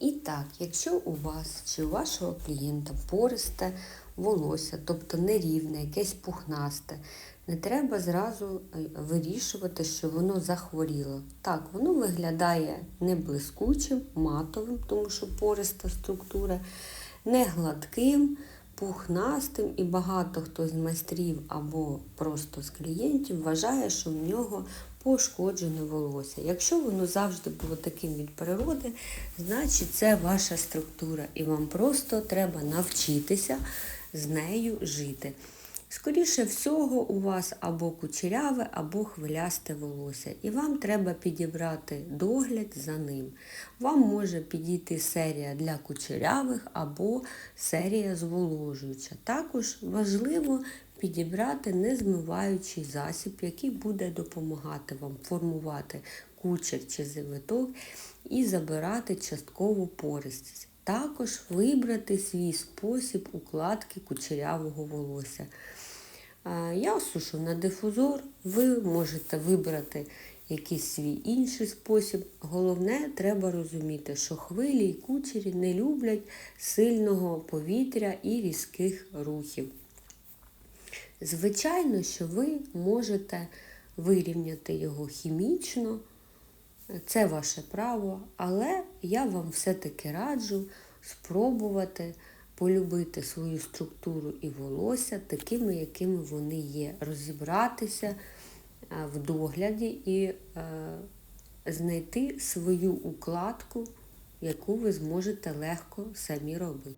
І так, якщо у вас чи у вашого клієнта пористе волосся, тобто нерівне, якесь пухнасте, не треба зразу е, вирішувати, що воно захворіло. Так, воно виглядає не блискучим, матовим, тому що пориста структура, не гладким, пухнастим, і багато хто з майстрів або просто з клієнтів вважає, що в нього пошкоджене волосся. Якщо воно завжди було таким від природи, значить це ваша структура, і вам просто треба навчитися з нею жити. Скоріше всього, у вас або кучеряве, або хвилясте волосся, і вам треба підібрати догляд за ним. Вам може підійти серія для кучерявих або серія зволожуюча. Також важливо підібрати незмиваючий засіб, який буде допомагати вам формувати кучер чи завиток і забирати часткову пористість. Також вибрати свій спосіб укладки кучерявого волосся. Я сушу на дифузор, ви можете вибрати якийсь свій інший спосіб. Головне, треба розуміти, що хвилі і кучері не люблять сильного повітря і різких рухів. Звичайно, що ви можете вирівняти його хімічно, це ваше право, але я вам все-таки раджу спробувати полюбити свою структуру і волосся такими, якими вони є, розібратися е, в догляді і е, знайти свою укладку, яку ви зможете легко самі робити.